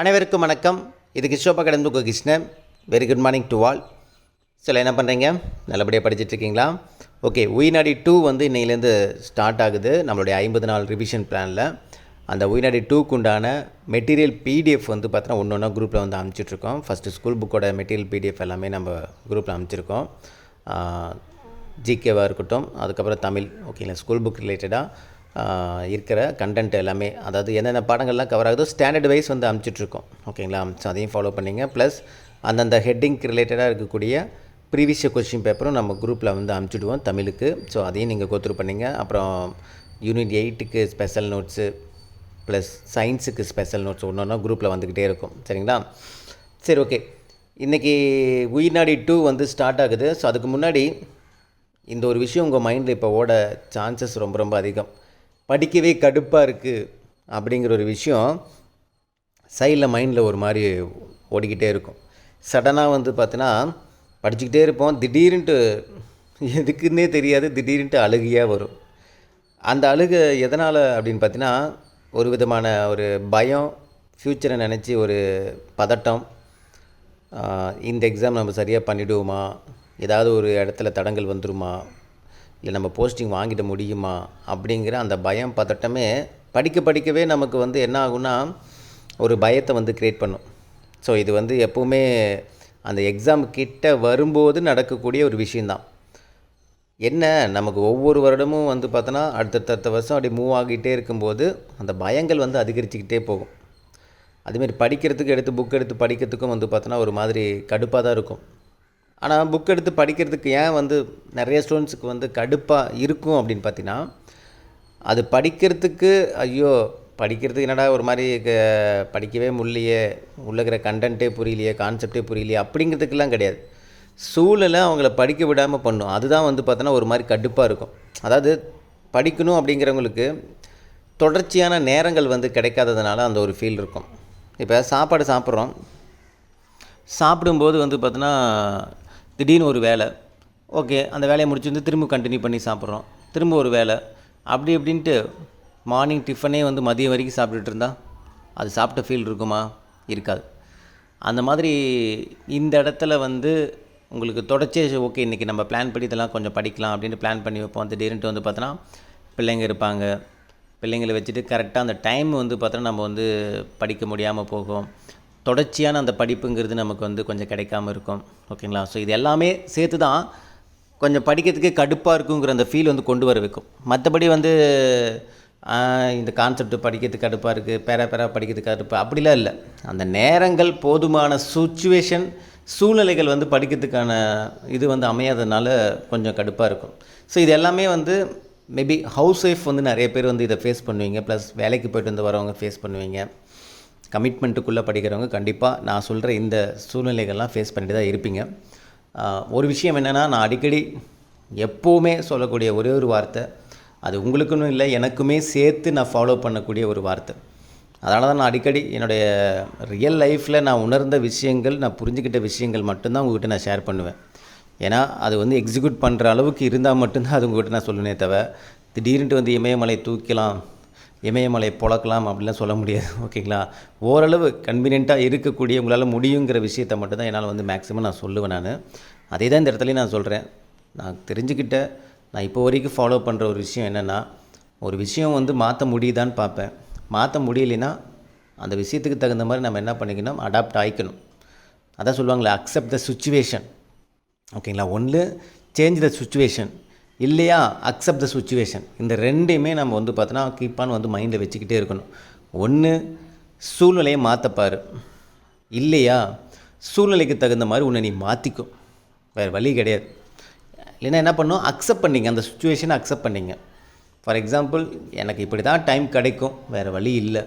அனைவருக்கும் வணக்கம். இது கிஷோபா கடந்து Krishnan. Very good morning to all சில என்ன பண்ணுறீங்க நல்லபடியாக படிச்சிட்டு இருக்கீங்களா ஓகே உயிநாடி டூ வந்து இன்னையிலேருந்து ஸ்டார்ட் ஆகுது. நம்மளுடைய ஐம்பது நாள் ரிவிஷன் பிளானில் அந்த உயிநாடி டூக்கு உண்டான மெட்டீரியல் பிடிஎஃப் வந்து பார்த்தோன்னா ஒன்று ஒன்றா குரூப்பில் வந்து அனுப்பிச்சிட்ருக்கோம் ஃபஸ்ட்டு ஸ்கூல் புக்கோட மெட்டீரியல் பிடிஎஃப் எல்லாமே நம்ம குரூப்பில் அனுப்பிச்சிருக்கோம் ஜிகேவாக இருக்கட்டும். அதுக்கப்புறம் தமிழ். ஓகேங்களா ஸ்கூல் புக் ரிலேட்டடாக இருக்கிற கண்டென்ட் எல்லாமே அதாவது என்னென்ன பாடங்கள்லாம் கவர் ஆகுதோ ஸ்டாண்டர்ட் வைஸ் வந்து அமுச்சிட்ருக்கோம் ஓகேங்களா? ஸோ அதையும் ஃபாலோ பண்ணிங்க. ப்ளஸ் அந்தந்த ஹெட்டிங்க்கு ரிலேட்டடாக இருக்கக்கூடிய ப்ரீவியஸ் கொஷின் பேப்பரும் நம்ம குரூப்பில் வந்து அமுச்சுடுவோம் தமிழுக்கு. ஸோ அதையும் நீங்கள் கோத்துரு பண்ணிங்க. அப்புறம் யூனிட் எயிட்டுக்கு ஸ்பெஷல் நோட்ஸு ப்ளஸ் சயின்ஸுக்கு ஸ்பெஷல் நோட்ஸ் ஒன்று ஒன்றா குரூப்பில் வந்துக்கிட்டே இருக்கும். சரிங்களா? சரி ஓகே இன்றைக்கி உயிர்நாடி டூ வந்து ஸ்டார்ட் ஆகுது. ஸோ அதுக்கு முன்னாடி இந்த ஒரு விஷயம் உங்கள் மைண்டில் இப்போ ஓட சான்சஸ் ரொம்ப ரொம்ப அதிகம். படிக்கவே கடுப்பாக இருக்குது அப்படிங்கிற ஒரு விஷயம் சைடில் மைண்டில் ஒரு மாதிரி ஓடிக்கிட்டே இருக்கும். சடனாக வந்து பார்த்தீங்கன்னா படிச்சுக்கிட்டே இருப்போம். திடீர்னுட்டு எதுக்குன்னே தெரியாது. திடீர்னுட்டு அழுகையாக வரும். அந்த அழுகை எதனால் அப்படின்னு பார்த்தீங்கன்னா ஒரு விதமான ஒரு பயம் ஃப்யூச்சரை நினச்சி ஒரு பதட்டம் இந்த எக்ஸாம் நம்ம சரியாக பண்ணிவிடுவோமா ஏதாவது ஒரு இடத்துல தடங்கள் வந்துருமா? இல்லை நம்ம போஸ்டிங் வாங்கிட முடியுமா அப்படிங்கிற அந்த பயம் பதட்டமே படிக்க படிக்கவே நமக்கு வந்து என்ன ஆகும்னா ஒரு பயத்தை வந்து க்ரியேட் பண்ணும். ஸோ இது வந்து எப்போவுமே அந்த எக்ஸாம் கிட்ட வரும்போது நடக்கக்கூடிய ஒரு விஷயந்தான் என்ன? நமக்கு ஒவ்வொரு வருடமும் வந்து பார்த்தோன்னா அடுத்தடுத்த வருஷம் அப்படி மூவ் ஆகிட்டே இருக்கும்போது அந்த பயங்கள் வந்து அதிகரிச்சுக்கிட்டே போகும். அதுமாரி படிக்கிறதுக்கு எடுத்து புக் எடுத்து படிக்கிறதுக்கும் வந்து பார்த்தோன்னா ஒரு மாதிரி கடுப்பாக தான் இருக்கும். ஆனால் புக் எடுத்து படிக்கிறதுக்கு ஏன் வந்து நிறைய ஸ்டூடெண்ட்ஸுக்கு வந்து கடுப்பாக இருக்கும் அப்படின்னு பார்த்தீங்கன்னா அது படிக்கிறதுக்கு ஐயோ படிக்கிறதுக்கு என்னடா ஒரு மாதிரி க- படிக்கவே முடியலையே உள்ளக்கிற கண்டென்ட்டே புரியலையே கான்செப்டே புரியலையே அப்படிங்கிறதுக்கெல்லாம் கிடையாது. சூழலை அவங்கள படிக்க விடாமல் பண்ணும். அதுதான் வந்து பார்த்தோன்னா ஒரு மாதிரி கடுப்பாக இருக்கும். அதாவது படிக்கணும் அப்படிங்கிறவங்களுக்கு தொடர்ச்சியான நேரங்கள் வந்து கிடைக்காததுனால அந்த ஒரு ஃபீல் இருக்கும். இப்போ சாப்பாடு சாப்பிட்றோம். சாப்பிடும்போது வந்து பார்த்தோன்னா திடீர்னு ஒரு வேலை. ஓகே அந்த வேலையை முடிச்சு வந்து திரும்ப கண்டினியூ பண்ணி சாப்பிட்றோம். திரும்ப ஒரு வேலை. அப்படி இப்படின்ட்டு மார்னிங் டிஃபனே வந்து மதியம் வரைக்கும் சாப்பிட்டுட்டு இருந்தால் அது சாப்பிட்ட ஃபீல் இருக்குமா? இருக்காது. அந்த மாதிரி இந்த இடத்துல வந்து உங்களுக்கு தொடச்சே ஓகே இன்றைக்கி நம்ம பிளான் பண்ணி இதெல்லாம் கொஞ்சம் படிக்கலாம் அப்படின்னு பிளான் பண்ணி வைப்போம். திடீர்னுட்டு வந்து பார்த்தோன்னா பிள்ளைங்க இருப்பாங்க. பிள்ளைங்களை வச்சுட்டு கரெக்டாக அந்த டைம் வந்து பார்த்தோன்னா நம்ம வந்து படிக்க முடியாமல் போகும். தொடர்ச்சியான அந்த படிப்புங்கிறது நமக்கு வந்து கொஞ்சம் கிடைக்காம இருக்கும். ஓகேங்களா? ஸோ இது எல்லாமே சேர்த்து தான் கொஞ்சம் படிக்கிறதுக்கே கடுப்பாக இருக்குங்கிற அந்த ஃபீல் வந்து கொண்டு வர வைக்கும். மற்றபடி வந்து இந்த கான்செப்ட் படிக்கிறதுக்கு கடுப்பாக இருக்குது பேரா பேரா படிக்கிறதுக்கு கடுப்பு அப்படிலாம் இல்லை. அந்த நேரங்கள் போதுமான சுச்சுவேஷன் சூழ்நிலைகள் வந்து படிக்கிறதுக்கான இது வந்து அமையாததுனால கொஞ்சம் கடுப்பாக இருக்கும். ஸோ இது எல்லாமே வந்து மேபி ஹவுஸ் ஒய்ஃப் வந்து நிறைய பேர் வந்து இதை ஃபேஸ் பண்ணுவீங்க. ப்ளஸ் வேலைக்கு போய்ட்டு வந்து வரவங்க ஃபேஸ் பண்ணுவீங்க. கமிட்மெண்ட்டுக்குள்ளே படிக்கிறவங்க கண்டிப்பாக நான் சொல்கிற இந்த சூழ்நிலைகள்லாம் ஃபேஸ் பண்ணிட்டு தான் இருப்பீங்க. ஒரு விஷயம் என்னென்னா நான் அடிக்கடி எப்போவுமே சொல்லக்கூடிய ஒரே ஒரு வார்த்தை அது உங்களுக்குன்னு இல்லை எனக்குமே சேர்த்து நான் ஃபாலோ பண்ணக்கூடிய ஒரு வார்த்தை. அதனால தான் நான் அடிக்கடி என்னுடைய ரியல் லைஃப்பில் நான் உணர்ந்த விஷயங்கள் நான் புரிஞ்சுக்கிட்ட விஷயங்கள் மட்டும்தான் உங்கள்கிட்ட நான் ஷேர் பண்ணுவேன். ஏன்னா அது வந்து எக்ஸிக்யூட் பண்ணுற அளவுக்கு இருந்தால் மட்டும்தான் அது உங்கள்கிட்ட நான் சொல்லுனே தவிர திடீர்னுட்டு வந்து இமயமலை தூக்கலாம் இமயமலை புழக்கலாம் அப்படிலாம் சொல்ல முடியாது ஓகேங்களா? ஓரளவு கன்வீனியண்ட்டாக இருக்கக்கூடிய உங்களால் முடியுங்கிற விஷயத்தை மட்டும்தான் என்னால் வந்து மேக்ஸிமம் நான் சொல்லுவேன் நான். அதே தான் இந்த இடத்துலையும் நான் சொல்கிறேன் நான் தெரிஞ்சுக்கிட்ட நான் இப்போ வரைக்கும் ஃபாலோ பண்ணுற ஒரு விஷயம் என்னென்னா ஒரு விஷயம் வந்து மாற்ற முடியுதான்னு பார்ப்பேன். மாற்ற முடியலைன்னா அந்த விஷயத்துக்கு தகுந்த மாதிரி நம்ம என்ன பண்ணிக்கணும்? அடாப்ட் ஆகிக்கணும் அதான் சொல்லுவாங்களே அக்செப்ட் த சுச்சுவேஷன் ஓகேங்களா? ஒன்று சேஞ்ச் த சுச்சுவேஷன் இல்லையா? அக்செப்ட் த சுச்சுவேஷன் இந்த ரெண்டையுமே நம்ம வந்து பார்த்தோன்னா கீப்பான் வந்து மைண்டில் வச்சுக்கிட்டே இருக்கணும். ஒன்று சூழ்நிலையை மாற்றப்பார் இல்லையா? சூழ்நிலைக்கு தகுந்த மாதிரி உன்னை நீ மாற்றிக்கும் வேறு வழி கிடையாது. இல்லைன்னா என்ன பண்ணும்? அக்செப்ட் பண்ணிங்க. அந்த சுச்சுவேஷனை அக்செப்ட் பண்ணிங்க. ஃபார் எக்ஸாம்பிள் எனக்கு இப்படி தான் டைம் கிடைக்கும். வேறு வழி இல்லை.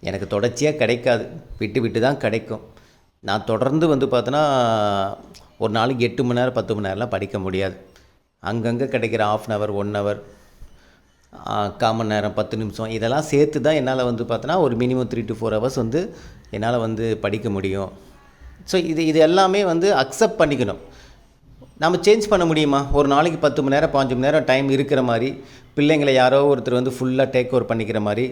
எனக்கு தொடர்ச்சியாக கிடைக்காது. விட்டு விட்டு தான் கிடைக்கும். நான் தொடர்ந்து வந்து பார்த்தோன்னா ஒரு நாளைக்கு எட்டு மணி நேரம் பத்து மணி நேரம்லாம் படிக்க முடியாது. அங்கங்கே கிடைக்கிற half an hour one hour common நேரம் பத்து நிமிஷம். இதெல்லாம் சேர்த்து தான் என்னால் வந்து பார்த்தோன்னா ஒரு minimum three to four hours வந்து என்னால் வந்து படிக்க முடியும். ஸோ இது இது எல்லாமே வந்து அக்செப்ட் பண்ணிக்கணும். நம்ம சேஞ்ச் பண்ண முடியுமா? ஒரு நாளைக்கு பத்து மணி நேரம் பாஞ்சு மணி நேரம் டைம் இருக்கிற மாதிரி பிள்ளைங்களை யாரோ ஒருத்தர் வந்து ஃபுல்லாக டேக் ஓவர் பண்ணிக்கிற மாதிரி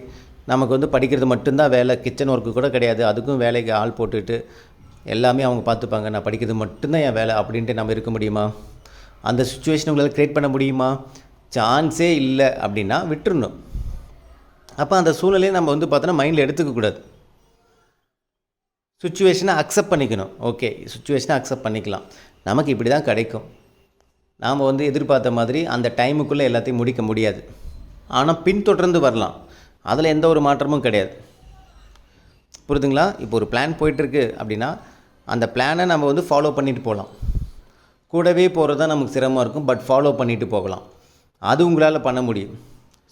நமக்கு வந்து படிக்கிறது மட்டும்தான் வேலை கிச்சன் ஒர்க்கு கூட கிடையாது. அதுக்கும் வேலைக்கு ஆள் போட்டுட்டு எல்லாமே அவங்க பார்த்துப்பாங்க நான் படிக்கிறது மட்டும்தான் என் வேலை அப்படின்ட்டு நம்ம இருக்க முடியுமா? அந்த சுச்சுவேஷன் உங்களால் க்ரியேட் பண்ண முடியுமா? சான்ஸே இல்லை அப்படின்னா விட்டுருணும் அப்போ அந்த சூழ்நிலையை நம்ம வந்து பார்த்தோன்னா மைண்டில் எடுத்துக்கக்கூடாது சுச்சுவேஷனை அக்செப்ட் பண்ணிக்கணும். ஓகே சுச்சுவேஷனை அக்செப்ட் பண்ணிக்கலாம். நமக்கு இப்படி தான் கிடைக்கும். நாம் வந்து எதிர்பார்த்த மாதிரி அந்த டைமுக்குள்ளே எல்லாத்தையும் முடிக்க முடியாது. ஆனால் பின்தொடர்ந்து வரலாம். அதில் எந்த ஒரு மாற்றமும் கிடையாது. புரியுதுங்களா இப்போ ஒரு பிளான் போயிட்டுருக்கு அப்படின்னா அந்த பிளானை நம்ம வந்து ஃபாலோ பண்ணிட்டு போகலாம் கூடவே போகிறது தான் நமக்கு சிரமமாக இருக்கும் பட் ஃபாலோ பண்ணிட்டு போகலாம். அது உங்களால் பண்ண முடியும்.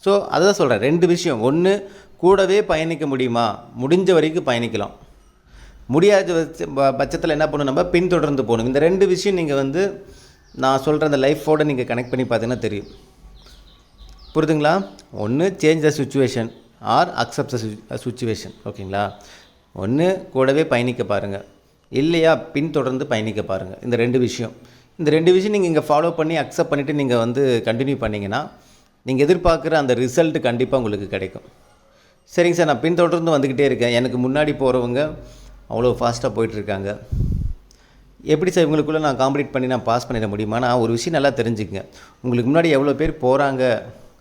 ஸோ அதுதான் சொல்கிறேன் ரெண்டு விஷயம். ஒன்று கூடவே பயணிக்க முடியுமா? முடிஞ்ச வரைக்கும் பயணிக்கலாம். முடியாத ப- பட்சத்தில் என்ன பண்ணணும் நம்ம? பின்தொடர்ந்து போகணும். இந்த ரெண்டு விஷயம் நீங்கள் வந்து நான் சொல்கிற அந்த லைஃபோடு நீங்கள் கனெக்ட் பண்ணி பார்த்தீங்கன்னா தெரியும். புரிதுங்களா? ஒன்று change the situation or accept the situation ஓகேங்களா? ஒன்று கூடவே பயணிக்க பாருங்கள் இல்லையா? பின்தொடர்ந்து பயணிக்க பாருங்கள் இந்த ரெண்டு விஷயம். இந்த ரெண்டு விஷயம் நீங்கள் இங்கே ஃபாலோ பண்ணி அக்செப்ட் பண்ணிவிட்டு நீங்கள் வந்து கண்டினியூ பண்ணிங்கன்னா நீங்கள் எதிர்பார்க்குற அந்த ரிசல்ட் கண்டிப்பாக உங்களுக்கு கிடைக்கும். சரிங்க சார் நான் பின்தொடர்ந்து வந்துக்கிட்டே இருக்கேன். எனக்கு முன்னாடி போகிறவங்க அவ்வளோ ஃபாஸ்ட்டாக போயிட்டுருக்காங்க. எப்படி சார் இவங்களுக்குள்ளே நான் காம்ப்ளீட் பண்ணி நான் பாஸ் பண்ணிட முடியுமா? நான் ஒரு விஷயம் நல்லா தெரிஞ்சுக்கங்க. உங்களுக்கு முன்னாடி எவ்வளோ பேர் போகிறாங்க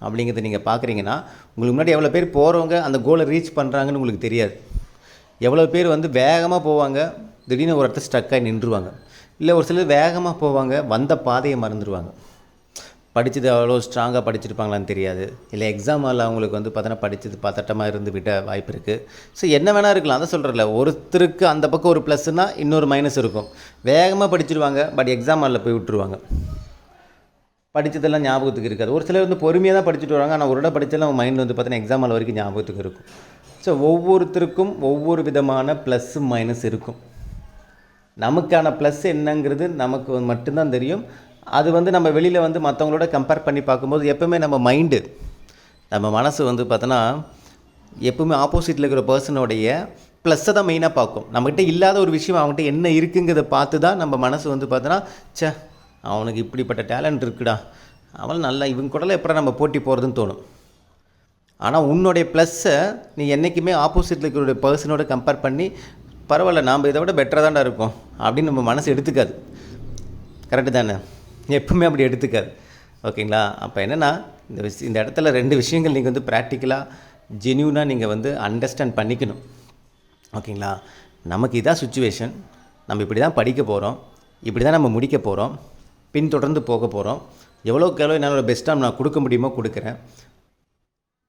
அப்படிங்கிறத நீங்கள் பார்க்குறீங்கன்னா உங்களுக்கு முன்னாடி எவ்வளோ பேர் போகிறவங்க அந்த கோலை ரீச் பண்ணுறாங்கன்னு உங்களுக்கு தெரியாது. எவ்வளோ பேர் வந்து வேகமாக போவாங்க திடீர்னு ஒரு இடத்த ஸ்டக்காகி ஆகி நின்றுவாங்க இல்லை ஒரு சிலர் வேகமாக போவாங்க வந்த பாதையை மறந்துடுவாங்க படித்தது அவ்வளோ ஸ்ட்ராங்காக படிச்சிருப்பாங்களான்னு தெரியாது. இல்லை எக்ஸாம் அவங்களுக்கு வந்து பார்த்தோன்னா படித்தது பதட்டமாக இருந்து விட வாய்ப்பு இருக்குது ஸோ என்ன வேணால் இருக்கலாம் அதை சொல்கிறல ஒருத்தருக்கு அந்த பக்கம் ஒரு ப்ளஸ்னா இன்னொரு மைனஸ் இருக்கும். வேகமாக படிச்சிருவாங்க பட் எக்ஸாம் ஹாலில் போய் விட்டுருவாங்க. படித்ததெல்லாம் ஞாபகத்துக்கு இருக்காது. ஒரு சிலர் வந்து பொறுமையாக தான் படிச்சுட்டு வராங்க ஆனால் ஒரு இடம் படித்தாலும் அவங்க மைண்ட் வந்து பார்த்தீங்கன்னா எக்ஸாம் ஹால் வரைக்கும் ஞாபகத்துக்கு இருக்கும். ஸோ ஒவ்வொருத்தருக்கும் ஒவ்வொரு விதமான ப்ளஸ்ஸு மைனஸ் இருக்கும். நமக்கான ப்ளஸ் என்னங்கிறது நமக்கு மட்டும்தான் தெரியும். அது வந்து நம்ம வெளியில் வந்து மற்றவங்களோட கம்பேர் பண்ணி பார்க்கும்போது எப்பவுமே நம்ம மைண்டு நம்ம மனசு வந்து பார்த்தோன்னா எப்பவுமே ஆப்போசிட்டில் இருக்கிற பர்சனோடைய ப்ளஸ்ஸை தான் மெயினாக பார்க்கும். நம்மகிட்ட இல்லாத ஒரு விஷயம் அவங்ககிட்ட என்ன இருக்குங்கிறத பார்த்து தான் நம்ம மனசு வந்து பார்த்தோன்னா சே அவனுக்கு இப்படிப்பட்ட டேலண்ட் இருக்குடா. அவன் நல்லா இவங்க கூடலாம் எப்படா நம்ம போட்டி போகிறதுன்னு தோணும். ஆனால் உன்னுடைய ப்ளஸ்ஸை நீ என்றைக்குமே ஆப்போசிட்டில் இருக்கிற பர்சனோட கம்பேர் பண்ணி பரவாயில்ல நாம் இதை விட பெட்டராக தான்டா இருக்கோம். அப்படின்னு நம்ம மனசு எடுத்துக்காது. கரெக்டு தானே? எப்பவுமே அப்படி எடுத்துக்காது. ஓகேங்களா? அப்போ என்னென்னா இந்த விஷ இந்த இடத்துல ரெண்டு விஷயங்கள் நீங்கள் வந்து ப்ராக்டிக்கலாக ஜென்யூனாக நீங்கள் வந்து அண்டர்ஸ்டாண்ட் பண்ணிக்கணும். ஓகேங்களா? நமக்கு இதான் சுச்சுவேஷன் நம்ம இப்படி தான் படிக்க போகிறோம் இப்படி தான் நம்ம முடிக்க போகிறோம் பின்தொடர்ந்து போக போகிறோம் எவ்வளோக்கு எவ்வளோ என்னால் பெஸ்ட்டாக நான் கொடுக்க முடியுமோ கொடுக்குறேன்.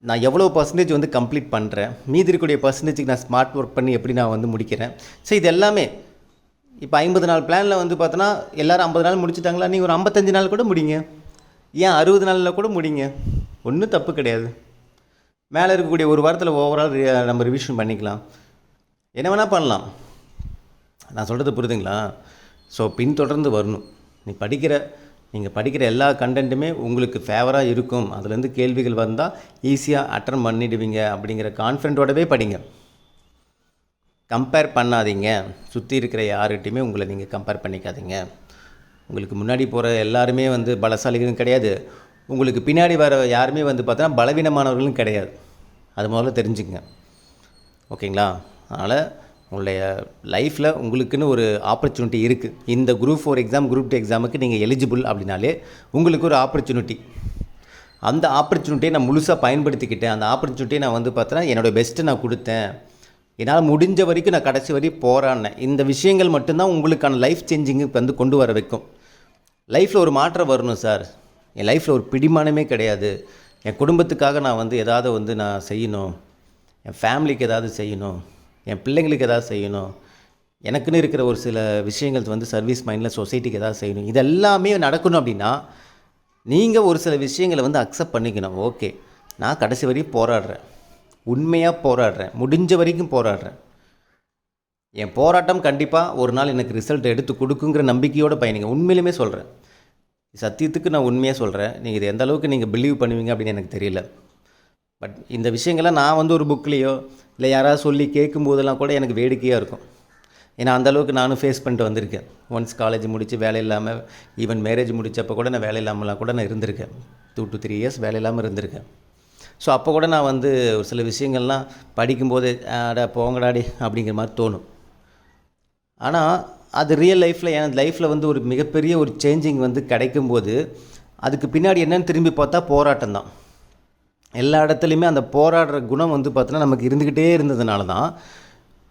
நான் எவ்வளோ பர்சன்டேஜ் வந்து கம்ப்ளீட் பண்ணுறேன் மீதி இருக்கக்கூடிய பர்சன்டேஜுக்கு நான் ஸ்மார்ட் ஒர்க் பண்ணி எப்படி நான் வந்து முடிக்கிறேன்? ஸோ இது எல்லாமே இப்போ ஐம்பது நாள் பிளானில் வந்து பார்த்தோன்னா எல்லாரும் ஐம்பது நாள் முடிச்சிட்டாங்களா? நீங்கள் ஒரு ஐம்பத்தஞ்சு நாள் கூட முடிங்க. ஏன் அறுபது நாளில் கூட முடிங்க? ஒன்றும் தப்பு கிடையாது. மேலே இருக்கக்கூடிய ஒரு வாரத்தில் ஓவரால் நம்ம ரிவிஷன் பண்ணிக்கலாம். என்ன வேணால் பண்ணலாம். நான் சொல்கிறது புரியுதுங்களா? ஸோ பின்தொடர்ந்து வரணும். நீ படிக்கிற நீங்கள் படிக்கிற எல்லா கண்டென்ட்டுமே உங்களுக்கு ஃபேவராக இருக்கும். அதுலேருந்து கேள்விகள் வந்தால் ஈஸியாக அட்டன் பண்ணிடுவீங்க அப்படிங்கிற கான்ஃபிடென்ட்டோடவே படிங்க. கம்பேர் பண்ணாதீங்க. சுற்றி இருக்கிற யார்கிட்டையுமே உங்களை நீங்கள் கம்பேர் பண்ணிக்காதீங்க. உங்களுக்கு முன்னாடி போகிற எல்லாருமே வந்து பலசாலிகளும் கிடையாது. உங்களுக்கு பின்னாடி வர யாருமே வந்து பார்த்தோன்னா பலவீனமானவர்களும் கிடையாது. அது முதல்ல தெரிஞ்சுக்கங்க. ஓகேங்களா? அதனால் உங்களுடைய லைஃப்பில் உங்களுக்குன்னு ஒரு ஆப்பர்ச்சுனிட்டி இருக்குது இந்த group four exam group two எக்ஸாமுக்கு நீங்கள் எலிஜிபிள் அப்படின்னாலே உங்களுக்கு ஒரு ஆப்பர்ச்சுனிட்டி அந்த ஆப்பர்ச்சுனிட்டியை நான் முழுசாக பயன்படுத்திக்கிட்டேன். அந்த ஆப்பர்ச்சுனிட்டியை நான் வந்து பார்த்தோன்னா என்னோடய பெஸ்ட்டை நான் கொடுத்தேன். என்னால் முடிஞ்ச வரைக்கும் நான் கடைசி வரைக்கும் போராடினேன். இந்த விஷயங்கள் மட்டும்தான் உங்களுக்கான லைஃப் சேஞ்சிங்கு வந்து கொண்டு வர வைக்கும். லைஃப்பில் ஒரு மாற்றம் வரணும் சார் என் லைஃப்பில் ஒரு பிடிமானமே கிடையாது. என் குடும்பத்துக்காக நான் வந்து எதாவது வந்து நான் செய்யணும். என் ஃபேமிலிக்கு ஏதாவது செய்யணும். என் பிள்ளைங்களுக்கு எதாவது செய்யணும். எனக்குன்னு இருக்கிற ஒரு சில விஷயங்கள் வந்து சர்வீஸ் மைண்டில் சொசைட்டிக்கு எதாவது செய்யணும். இது எல்லாமே நடக்கணும் அப்படின்னா நீங்கள் ஒரு சில விஷயங்களை வந்து அக்செப்ட் பண்ணிக்கணும். ஓகே நான் கடைசி வரையும் போராடுறேன். உண்மையாக போராடுறேன். முடிஞ்ச வரைக்கும் போராடுறேன். என் போராட்டம் கண்டிப்பாக ஒரு நாள் எனக்கு ரிசல்ட் எடுத்து கொடுக்குங்கிற நம்பிக்கையோடு பயணிங்க. உண்மையிலுமே சொல்கிறேன் சத்தியத்துக்கு நான் உண்மையாக சொல்கிறேன் நீங்கள் இது எந்த அளவுக்கு நீங்கள் பிலீவ் பண்ணுவீங்க அப்படின்னு எனக்கு தெரியல. பட் இந்த விஷயங்கள்லாம் நான் வந்து ஒரு புக்லேயோ இல்லை யாராவது சொல்லி கேட்கும்போதெல்லாம் கூட எனக்கு வேடிக்கையாக இருக்கும். ஏன்னா அந்த அளவுக்கு நானும் ஃபேஸ் பண்ணிட்டு வந்திருக்கேன். ஒன்ஸ் காலேஜ் முடித்து வேலை இல்லாமல் ஈவன் மேரேஜ் முடித்தப்போ கூட நான் வேலை இல்லாமலாம் கூட நான் இருந்திருக்கேன். டூ டு த்ரீ இயர்ஸ் வேலை இல்லாமல் இருந்திருக்கேன். ஸோ அப்போ கூட நான் வந்து ஒரு சில விஷயங்கள்லாம் படிக்கும்போது அடா போங்கடாடி அப்படிங்கிற மாதிரி தோணும். ஆனால் அது ரியல் லைஃப்பில் என் லைஃப்பில் வந்து ஒரு மிகப்பெரிய ஒரு சேஞ்சிங் வந்து கிடைக்கும்போது அதுக்கு பின்னாடி என்னென்னு திரும்பி பார்த்தா போராட்டம் தான் எல்லா இடத்துலையுமே அந்த போராடுற குணம் வந்து பார்த்தோன்னா நமக்கு இருந்துக்கிட்டே இருந்ததுனால தான்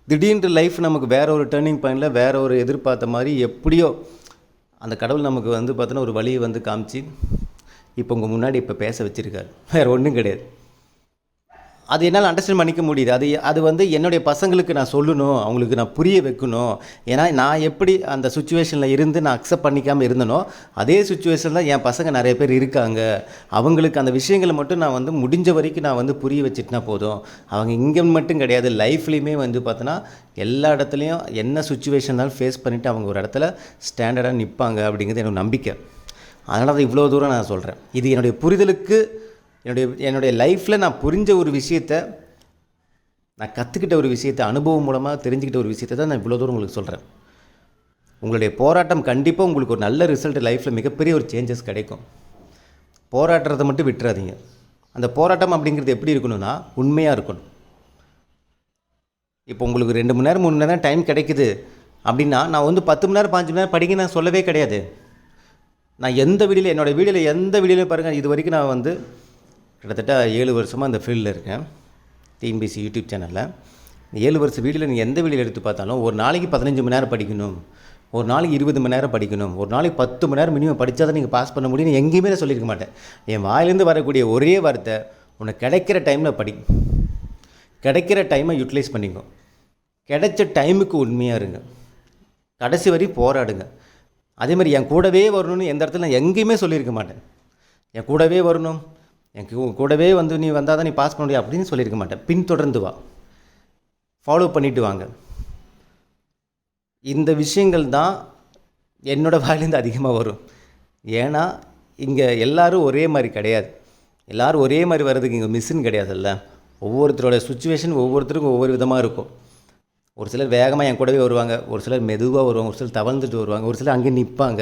திடீர்னு லைஃப் நமக்கு வேற ஒரு டேர்னிங் பாயிண்டில் வேற ஒரு எதிர்பார்த்த மாதிரி எப்படியோ அந்த கடவுள் நமக்கு வந்து பார்த்தோன்னா ஒரு வழியை வந்து காமிச்சு இப்போ உங்கள் முன்னாடி இப்போ பேச வச்சுருக்காரு. வேறு ஒன்றும் கிடையாது. அது என்னால் அண்டர்ஸ்டாண்ட் பண்ணிக்க முடியுது. அது அது வந்து என்னுடைய பசங்களுக்கு நான் சொல்லணும். அவங்களுக்கு நான் புரிய வைக்கணும். ஏன்னா நான் எப்படி அந்த சுச்சுவேஷனில் இருந்து நான் அக்செப்ட் பண்ணிக்காமல் இருந்தனோ அதே சுச்சுவேஷனில் என் பசங்க நிறைய பேர் இருக்காங்க. அவங்களுக்கு அந்த விஷயங்களை மட்டும் நான் வந்து முடிஞ்ச வரைக்கும் நான் வந்து புரிய வச்சுட்டுனா போதும். அவங்க இங்கே மட்டும் கிடையாது. லைஃப்லேயுமே வந்து பார்த்தோன்னா எல்லா இடத்துலையும் என்ன சுச்சுவேஷன் இருந்தாலும் ஃபேஸ் பண்ணிவிட்டு அவங்க ஒரு இடத்துல ஸ்டாண்டர்டாக நிற்பாங்க அப்படிங்கிறது எனக்கு நம்பிக்கை. அதனால் தான் இவ்வளோ தூரம் நான் சொல்கிறேன் இது என்னுடைய புரிதலுக்கு என்னுடைய என்னுடைய லைஃப்பில் நான் புரிஞ்ச ஒரு விஷயத்த நான் கற்றுக்கிட்ட ஒரு விஷயத்தை அனுபவம் மூலமாக தெரிஞ்சுக்கிட்ட ஒரு விஷயத்தை தான் நான் இவ்வளோ தூரம் உங்களுக்கு சொல்கிறேன் உங்களுடைய போராட்டம் கண்டிப்பாக உங்களுக்கு ஒரு நல்ல ரிசல்ட் லைஃப்பில் மிகப்பெரிய ஒரு சேஞ்சஸ் கிடைக்கும். போராடுறதை மட்டும் விட்டுறாதீங்க. அந்த போராட்டம் அப்படிங்கிறது எப்படி இருக்கணும்னா உண்மையாக இருக்கணும். இப்போ உங்களுக்கு ரெண்டு மணி நேரம் மூணு மணி நேரம் டைம் கிடைக்குது அப்படின்னா நான் வந்து பத்து மணி நேரம் பாஞ்சு மணி நேரம் படிக்க நான் சொல்லவே கிடையாது. நான் எந்த வீடியில் என்னோடய வீடியில் எந்த வீடியோலையும் பாருங்கள் இது வரைக்கும் நான் வந்து கிட்டத்தட்ட ஏழு வருஷமாக இந்த ஃபீல்டில் இருக்கேன். டிஎன்பிசி யூடியூப் சேனலில் இந்த ஏழு வருஷம் வீடியோவில் நீங்கள் எந்த வீடியோவில் எடுத்து பார்த்தாலும் ஒரு நாளைக்கு பதினஞ்சு மணி நேரம் படிக்கணும். ஒரு நாளைக்கு இருபது மணி நேரம் படிக்கணும். ஒரு நாளைக்கு பத்து மணி நேரம் மினிமம் படித்தா தான் நீங்கள் பாஸ் பண்ண முடியும்னு எங்கேயுமே நான் சொல்லியிருக்க மாட்டேன். என் வாயிலேருந்து வரக்கூடிய ஒரே வார்த்தை உனக்கு கிடைக்கிற டைமில் படி. கிடைக்கிற டைமை யூட்டிலைஸ் பண்ணிக்கோ. கிடைச்ச டைமுக்கு உண்மையாக இருங்க. கடைசி வரையும் போராடுங்க. அதே மாதிரி என் கூடவே வரணும்னு எந்த இடத்துல நான் எங்கேயுமே சொல்லியிருக்க மாட்டேன். என் கூடவே வரணும். எனக்கு கூடவே வந்து நீ வந்தால் தான் நீ பாஸ் பண்ண முடியும் அப்படின்னு சொல்லியிருக்க மாட்டேன். பின்தொடர்ந்து வா. ஃபாலோ பண்ணிட்டு வாங்க. இந்த விஷயங்கள் தான் என்னோடய வாயிலேருந்து அதிகமாக வரும். ஏன்னா இங்கே எல்லோரும் ஒரே மாதிரி கிடையாது. எல்லோரும் ஒரே மாதிரி வர்றதுக்கு இங்கே மிஷின் கிடையாதுல்ல. ஒவ்வொருத்தரோட சுச்சுவேஷன் ஒவ்வொருத்தருக்கும் ஒவ்வொரு விதமாக இருக்கும். ஒரு சிலர் வேகமாக என் கூடவே வருவாங்க. ஒரு சிலர் மெதுவாக வருவாங்க. ஒரு சிலர் தவழ்ந்துட்டு வருவாங்க. ஒரு சிலர் அங்கே நிற்பாங்க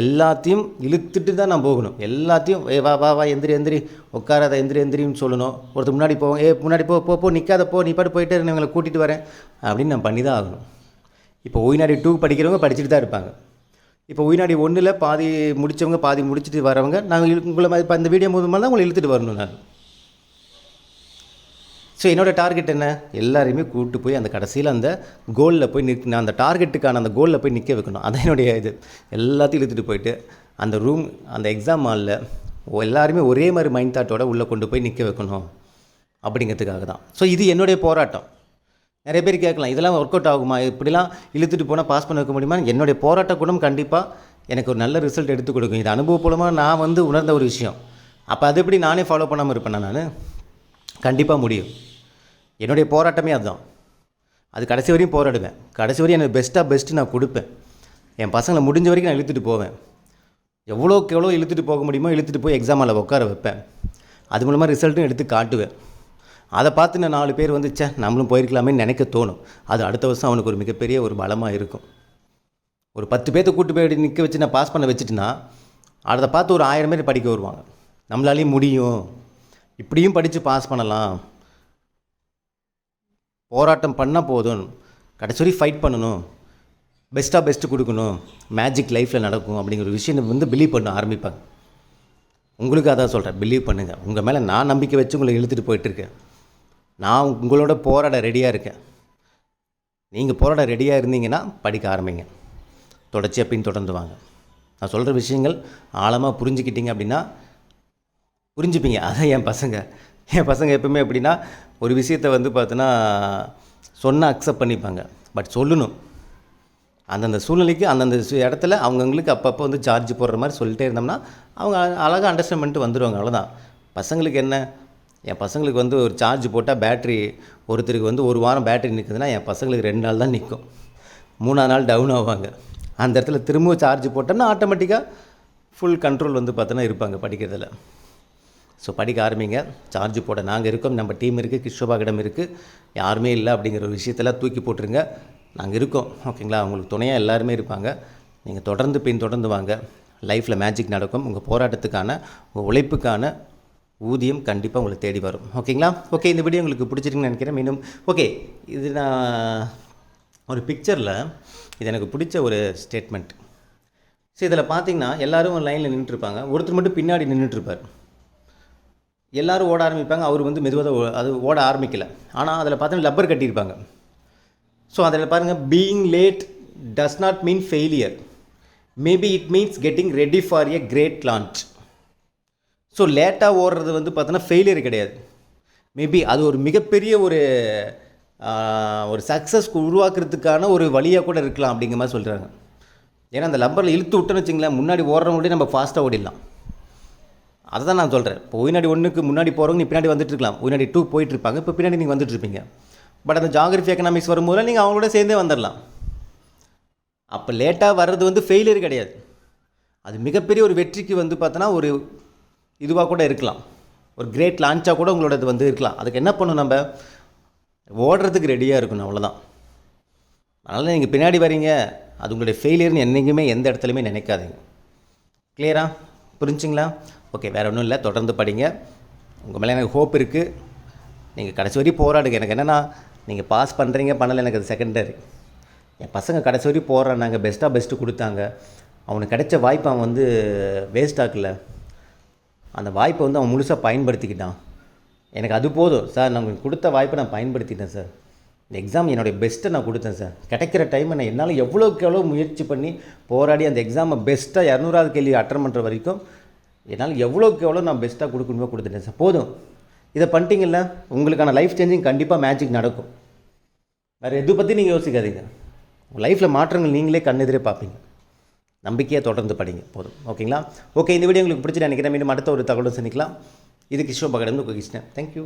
எல்லாத்தையும் இழுத்துட்டு தான் நான் போகணும். எல்லாத்தையும் ஏ வா வா வா எந்திரி எந்திரி. உட்காராத எந்திரி எந்திரின்னு சொல்லணும். ஒருத்தர் முன்னாடி போவோம் ஏ முன்னாடி போ போ போ நிற்காத போ நீ பாட்டு போயிட்டே இவங்களை கூட்டிகிட்டு வரேன். அப்படின்னு நான் பண்ணி தான் ஆகணும். இப்போ ஒய்நாடி டூ படிக்கிறவங்க படிச்சுட்டு தான் இருப்பாங்க. இப்போ ஒய்நாடி ஒன்றில் பாதி முடித்தவங்க பாதி முடிச்சுட்டு வரவங்க நாங்கள் உங்களை மாதிரி இப்போ இந்த வீடியோ மூலமாக தான் உங்களை இழுத்துட்டு வரணும் நான். ஸோ என்னோடய டார்கெட் என்ன? எல்லாரையுமே கூப்பிட்டு போய் அந்த கடைசியில் அந்த கோலில் போய் நிற்க நான் அந்த டார்கெட்டுக்கான அந்த கோலில் போய் நிற்க வைக்கணும். அதான் என்னுடைய இது. எல்லாத்தையும் இழுத்துட்டு போயிட்டு அந்த ரூம் அந்த எக்ஸாம் ஹாலில் எல்லாருமே ஒரே மாதிரி மைண்ட் தாட்டோட உள்ளே கொண்டு போய் நிற்க வைக்கணும். அப்படிங்கிறதுக்காக தான். ஸோ இது என்னுடைய போராட்டம். நிறைய பேர் கேட்கலாம் இதெல்லாம் ஒர்க் அவுட் ஆகுமா? இப்படிலாம் இழுத்துட்டு போனால் பாஸ் பண்ண வைக்க முடியுமா? என்னுடைய போராட்ட குணம் கண்டிப்பாக எனக்கு ஒரு நல்ல ரிசல்ட் எடுத்து கொடுக்கும். இது அனுபவபூர்வமாக நான் வந்து உணர்ந்த ஒரு விஷயம். அப்போ அது எப்படி நானே ஃபாலோ பண்ணாமல் இருப்பேன் நான்? கண்டிப்பாக முடியும். என்னுடைய போராட்டமே அதுதான். அது கடைசி வரையும் போராடுவேன். கடைசி வரையும் எனக்கு பெஸ்ட்டாக பெஸ்ட்டு நான் கொடுப்பேன். என் பசங்களை முடிஞ்ச வரைக்கும் நான் இழுத்துட்டு போவேன். எவ்வளோக்கு எவ்வளோ இழுத்துட்டு போக முடியுமோ இழுத்துட்டு போய் எக்ஸாம் உட்கார வைப்பேன். அது மூலமாக ரிசல்ட்டும் எடுத்து காட்டுவேன். அதை பார்த்து நான் நாலு பேர் வந்துச்சே நம்மளும் போயிருக்கலாமே நினைக்க தோணும். அது அடுத்த வருஷம் அவனுக்கு ஒரு மிகப்பெரிய ஒரு பலமாக இருக்கும். ஒரு பத்து பேர்த்த கூட்டு போய் நிற்க வச்சு நான் பாஸ் பண்ண வச்சுட்டுனா அதை பார்த்து ஒரு ஆயிரம் பேர் படிக்க வருவாங்க. நம்மளாலேயும் முடியும். இப்படியும் படித்து பாஸ் பண்ணலாம். போராட்டம் பண்ணால் போதும். கடைசி வரையும் ஃபைட் பண்ணணும். பெஸ்ட்டாக பெஸ்ட்டு கொடுக்கணும். மேஜிக் லைஃப்பில் நடக்கும் அப்படிங்கிற விஷயம் வந்து பிலீவ் பண்ண ஆரம்பிப்பாங்க. உங்களுக்கு அதான் சொல்கிறேன் பிலீவ் பண்ணுங்கள் உங்கள் மேலே நான் நம்பிக்கை வச்சு உங்களை இழுத்துட்டு போயிட்டுருக்கேன். நான் உங்களோட போராட ரெடியாக இருக்கேன். நீங்கள் போராட ரெடியாக இருந்தீங்கன்னா படிக்க ஆரம்பிங்க. தொடர்ச்சியாக பின்தொடர்ந்து வாங்க. நான் சொல்கிற விஷயங்கள் ஆழமாக புரிஞ்சுக்கிட்டீங்க அப்படின்னா புரிஞ்சுப்பீங்க. அதான் என் பசங்க. என் பசங்க எப்பவுமே எப்படின்னா ஒரு விஷயத்தை வந்து பார்த்தோன்னா சொன்னால் அக்செப்ட் பண்ணிப்பாங்க. பட் சொல்லணும். அந்தந்த சூழ்நிலைக்கு அந்தந்த சு- இடத்துல அவங்கவுங்களுக்கு அப்பப்போ வந்து சார்ஜ் போடுற மாதிரி சொல்லிட்டே இருந்தோம்னா அவங்க அழகாக அண்டர்ஸ்டாண்ட் பண்ணிட்டு வந்துடுவாங்க அவ்வளோதான் பசங்களுக்கு என்ன? என் பசங்களுக்கு வந்து ஒரு சார்ஜ் போட்டால் பேட்ரி ஒருத்தருக்கு வந்து ஒரு வாரம் பேட்ரி நிற்குதுன்னா என் பசங்களுக்கு ரெண்டு நாள் தான் நிற்கும் மூணாவது நாள் டவுன் ஆவாங்க. அந்த இடத்துல திரும்பவும் சார்ஜ் போட்டோம்னா ஆட்டோமேட்டிக்காக ஃபுல் கண்ட்ரோல் வந்து பார்த்தோன்னா இருப்பாங்க படிக்கிறதில். ஸோ படிக்க ஆரம்பிங்க. சார்ஜ் போட நாங்கள் இருக்கோம். நம்ம டீம் இருக்குது கிஷோபாகிடம் இருக்குது யாருமே இல்லை அப்படிங்கிற ஒரு விஷயத்தெல்லாம் தூக்கி போட்டுருங்க. நாங்கள் இருக்கோம். ஓகேங்களா அவங்களுக்கு துணையாக எல்லாருமே இருப்பாங்க. நீங்கள் தொடர்ந்து பின் தொடர்ந்து வாங்க. லைஃப்பில் மேஜிக் நடக்கும். உங்கள் போராட்டத்துக்கான உங்கள் உழைப்புக்கான ஊதியம் கண்டிப்பாக உங்களுக்கு தேடி வரும். ஓகேங்களா ஓகே இந்த வீடியோ உங்களுக்கு பிடிச்சிருக்குன்னு நினைக்கிறேன். மீண்டும் ஓகே இது நான் ஒரு பிக்சரில் இது எனக்கு பிடிச்ச ஒரு ஸ்டேட்மெண்ட் ஸோ இதில் பார்த்தீங்கன்னா எல்லோரும் லைனில் நின்றுட்டுருப்பாங்க ஒருத்தர் மட்டும் பின்னாடி நின்றுட்டுருப்பார் எல்லோரும் ஓட ஆரம்பிப்பாங்க. அவர் வந்து மெதுவாக அது ஓட ஆரம்பிக்கல. ஆனால் அதில் பார்த்தோன்னா லப்பர் கட்டியிருப்பாங்க. ஸோ அதில் பாருங்கள் being late does not mean failure maybe it means getting ready for a great launch so லேட்டாக ஓடுறது வந்து பார்த்தோன்னா ஃபெயிலியர் கிடையாது. மேபி அது ஒரு மிகப்பெரிய ஒரு ஒரு சக்ஸஸ் உருவாக்குறதுக்கான ஒரு வழியாக கூட இருக்கலாம் அப்படிங்கிற மாதிரி சொல்கிறாங்க ஏன்னா அந்த லப்பரில் இழுத்து விட்டோன்னு வச்சிங்களேன் முன்னாடி ஓடுறவங்களே நம்ம ஃபாஸ்ட்டாக ஓடிடலாம். அதை தான் நான் சொல்கிறேன் இப்போ ஒயினாடி ஒன்றுக்கு முன்னாடி போகிறவங்க நீ பின்னாடி வந்துட்டு இருக்கலாம். ஒயினாடி டூ போயிட்டு இருப்பாங்க இப்போ பின்னாடி நீங்கள் வந்துட்டு இருப்பீங்க. பட் அந்த ஜாகிரஃபி எக்கனாமிக்ஸ் வரும்போது நீங்கள் அவங்களோட சேர்ந்தே வந்துடலாம் அப்போ லேட்டாக வர்றது வந்து ஃபெயிலியர் கிடையாது. அது மிகப்பெரிய ஒரு வெற்றிக்கு வந்து பார்த்தோன்னா ஒரு இதுவாக கூட இருக்கலாம். ஒரு கிரேட் லான்ச்சாக கூட உங்களோட இது வந்து இருக்கலாம். அதுக்கு என்ன பண்ணணும் நம்ம? ஓடுறதுக்கு ரெடியாக இருக்கணும். அவ்வளோதான் அதனால் நீங்கள் பின்னாடி வரீங்க. அது உங்களுடைய ஃபெயிலியர்னு என்றைக்குமே எந்த இடத்துலையுமே நினைக்காதீங்க. கிளியரா புரிஞ்சுங்களா? ஓகே வேறு ஒன்றும் இல்லை தொடர்ந்து படிங்க. உங்கள் மேலே எனக்கு ஹோப் இருக்குது நீங்கள் கடைசி வரையும் போராடுங்க. எனக்கு என்னென்னா நீங்கள் பாஸ் பண்ணுறீங்க பண்ணலை எனக்கு அது செகண்டரி என் பசங்க கடைசி வரையும் போராடினாங்க. பெஸ்ட்டாக பெஸ்ட்டு கொடுத்தாங்க. அவனுக்கு கிடைச்ச வாய்ப்பை அவன் வந்து வேஸ்ட் ஆக்கல. அந்த வாய்ப்பை வந்து அவன் முழுசாக பயன்படுத்திக்கிட்டான். எனக்கு அது போதும். சார் நான் உங்களுக்கு கொடுத்த வாய்ப்பை நான் பயன்படுத்திட்டேன் சார். இந்த எக்ஸாம் என்னுடைய பெஸ்ட்டை நான் கொடுத்தேன் சார். கிடைக்கிற டைமை நான் என்னால் எவ்வளோக்கு எவ்வளோ முயற்சி பண்ணி போராடி அந்த எக்ஸாமை பெஸ்ட்டாக இரநூறாவது கேள்வி அட்டன் பண்ணுற வரைக்கும் என்னால் எவ்வளோக்கு எவ்வளோ நான் பெஸ்ட்டாக கொடுக்கணுமோ கொடுத்துட்டேன் சார். போதும். இதை பண்ணிட்டீங்கல்ல உங்களுக்கான லைஃப் சேஞ்சிங் கண்டிப்பாக மேஜிக் நடக்கும். வேறு எது பற்றி நீங்கள் யோசிக்காதீங்க. உங்கள் லைஃப்பில் மாற்றங்கள் நீங்களே கண்ணெதிரே பார்ப்பீங்க. நம்பிக்கையாக தொடர்ந்து படிங்க. போதும். ஓகேங்களா ஓகே இந்த வீடியோ உங்களுக்கு பிடிச்சி நினைக்கிறேன். மீண்டும் அடுத்த ஒரு தகவலும் சந்திக்கலாம். இது கிஷோ பகடன் கிருஷ்ணன். தேங்க்யூ